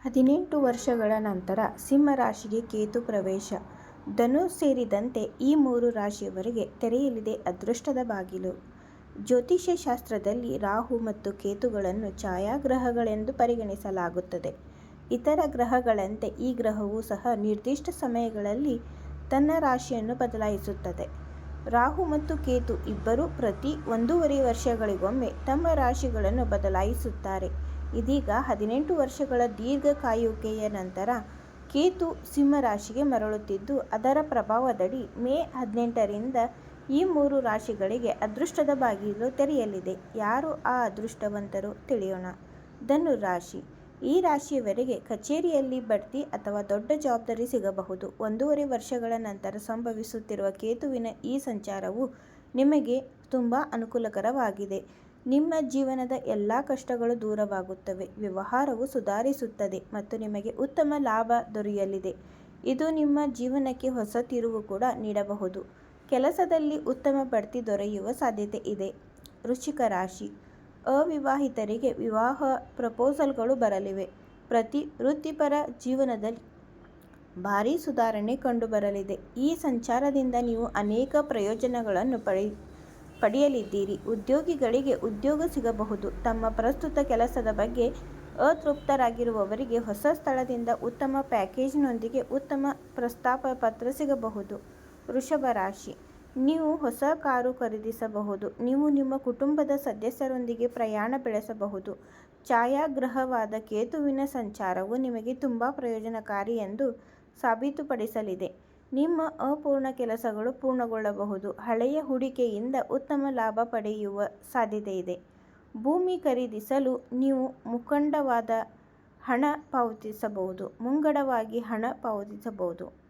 ಹದಿನೆಂಟು ವರ್ಷಗಳ ನಂತರ ಸಿಂಹ ರಾಶಿಗೆ ಕೇತು ಪ್ರವೇಶ. ಧನು ಸೇರಿದಂತೆ ಈ ಮೂರು ರಾಶಿಯವರಿಗೆ ತೆರೆಯಲಿದೆ ಅದೃಷ್ಟದ ಬಾಗಿಲು. ಜ್ಯೋತಿಷ್ಯ ಶಾಸ್ತ್ರದಲ್ಲಿ ರಾಹು ಮತ್ತು ಕೇತುಗಳನ್ನು ಛಾಯಾಗ್ರಹಗಳೆಂದು ಪರಿಗಣಿಸಲಾಗುತ್ತದೆ. ಇತರ ಗ್ರಹಗಳಂತೆ ಈ ಗ್ರಹವೂ ಸಹ ನಿರ್ದಿಷ್ಟ ಸಮಯಗಳಲ್ಲಿ ತನ್ನ ರಾಶಿಯನ್ನು ಬದಲಾಯಿಸುತ್ತದೆ. ರಾಹು ಮತ್ತು ಕೇತು ಇಬ್ಬರೂ ಪ್ರತಿ ಒಂದೂವರೆ ವರ್ಷಗಳಿಗೊಮ್ಮೆ ತಮ್ಮ ರಾಶಿಗಳನ್ನು ಬದಲಾಯಿಸುತ್ತಾರೆ. ಇದೀಗ ಹದಿನೆಂಟು ವರ್ಷಗಳ ದೀರ್ಘ ಕಾಯುವಿಕೆಯ ನಂತರ ಕೇತು ಸಿಂಹ ರಾಶಿಗೆ ಮರಳುತ್ತಿದ್ದು, ಅದರ ಪ್ರಭಾವದಡಿ ಮೇ ಹದಿನೆಂಟರಿಂದ ಈ ಮೂರು ರಾಶಿಗಳಿಗೆ ಅದೃಷ್ಟದ ಬಾಗಿಲು ತೆರೆಯಲಿದೆ. ಯಾರು ಆ ಅದೃಷ್ಟವಂತರು ತಿಳಿಯೋಣ. ಧನು ರಾಶಿ: ಈ ರಾಶಿಯವರಿಗೆ ಕಚೇರಿಯಲ್ಲಿ ಬಡ್ತಿ ಅಥವಾ ದೊಡ್ಡ ಜವಾಬ್ದಾರಿ ಸಿಗಬಹುದು. ಒಂದೂವರೆ ವರ್ಷಗಳ ನಂತರ ಸಂಭವಿಸುತ್ತಿರುವ ಕೇತುವಿನ ಈ ಸಂಚಾರವು ನಿಮಗೆ ತುಂಬ ಅನುಕೂಲಕರವಾಗಿದೆ. ನಿಮ್ಮ ಜೀವನದ ಎಲ್ಲಾ ಕಷ್ಟಗಳು ದೂರವಾಗುತ್ತವೆ, ವ್ಯವಹಾರವು ಸುಧಾರಿಸುತ್ತದೆ ಮತ್ತು ನಿಮಗೆ ಉತ್ತಮ ಲಾಭ ದೊರೆಯಲಿದೆ. ಇದು ನಿಮ್ಮ ಜೀವನಕ್ಕೆ ಹೊಸ ತಿರುವು ಕೂಡ ನೀಡಬಹುದು. ಕೆಲಸದಲ್ಲಿ ಉತ್ತಮ ಬಡ್ತಿ ದೊರೆಯುವ ಸಾಧ್ಯತೆ ಇದೆ. ವೃಶ್ಚಿಕ ರಾಶಿ: ಅವಿವಾಹಿತರಿಗೆ ವಿವಾಹ ಪ್ರಪೋಸಲ್ಗಳು ಬರಲಿವೆ. ಪ್ರತಿ ವೃತ್ತಿಪರ ಜೀವನದಲ್ಲಿ ಭಾರೀ ಸುಧಾರಣೆ ಕಂಡುಬರಲಿದೆ. ಈ ಸಂಚಾರದಿಂದ ನೀವು ಅನೇಕ ಪ್ರಯೋಜನಗಳನ್ನು ಪಡೆಯಲಿದ್ದೀರಿ. ಉದ್ಯೋಗಿಗಳಿಗೆ ಉದ್ಯೋಗ ಸಿಗಬಹುದು. ತಮ್ಮ ಪ್ರಸ್ತುತ ಕೆಲಸದ ಬಗ್ಗೆ ಅತೃಪ್ತರಾಗಿರುವವರಿಗೆ ಹೊಸ ಸ್ಥಳದಿಂದ ಉತ್ತಮ ಪ್ಯಾಕೇಜ್ನೊಂದಿಗೆ ಉತ್ತಮ ಪ್ರಸ್ತಾಪ ಪತ್ರ ಸಿಗಬಹುದು. ವೃಷಭ ರಾಶಿ: ನೀವು ಹೊಸ ಕಾರು ಖರೀದಿಸಬಹುದು. ನೀವು ನಿಮ್ಮ ಕುಟುಂಬದ ಸದಸ್ಯರೊಂದಿಗೆ ಪ್ರಯಾಣ ಬೆಳೆಸಬಹುದು. ಛಾಯಾಗ್ರಹವಾದ ಕೇತುವಿನ ಸಂಚಾರವು ನಿಮಗೆ ತುಂಬ ಪ್ರಯೋಜನಕಾರಿ ಎಂದು ಸಾಬೀತುಪಡಿಸಲಿದೆ. ನಿಮ್ಮ ಅಪೂರ್ಣ ಕೆಲಸಗಳು ಪೂರ್ಣಗೊಳ್ಳಬಹುದು. ಹಳೆಯ ಹೂಡಿಕೆಯಿಂದ ಉತ್ತಮ ಲಾಭ ಪಡೆಯುವ ಸಾಧ್ಯತೆ ಇದೆ ಭೂಮಿ ಖರೀದಿಸಲು ನೀವು ಮುಂಗಡವಾದ ಹಣ ಪಾವತಿಸಬಹುದು ಮುಂಗಡವಾಗಿ ಹಣ ಪಾವತಿಸಬಹುದು.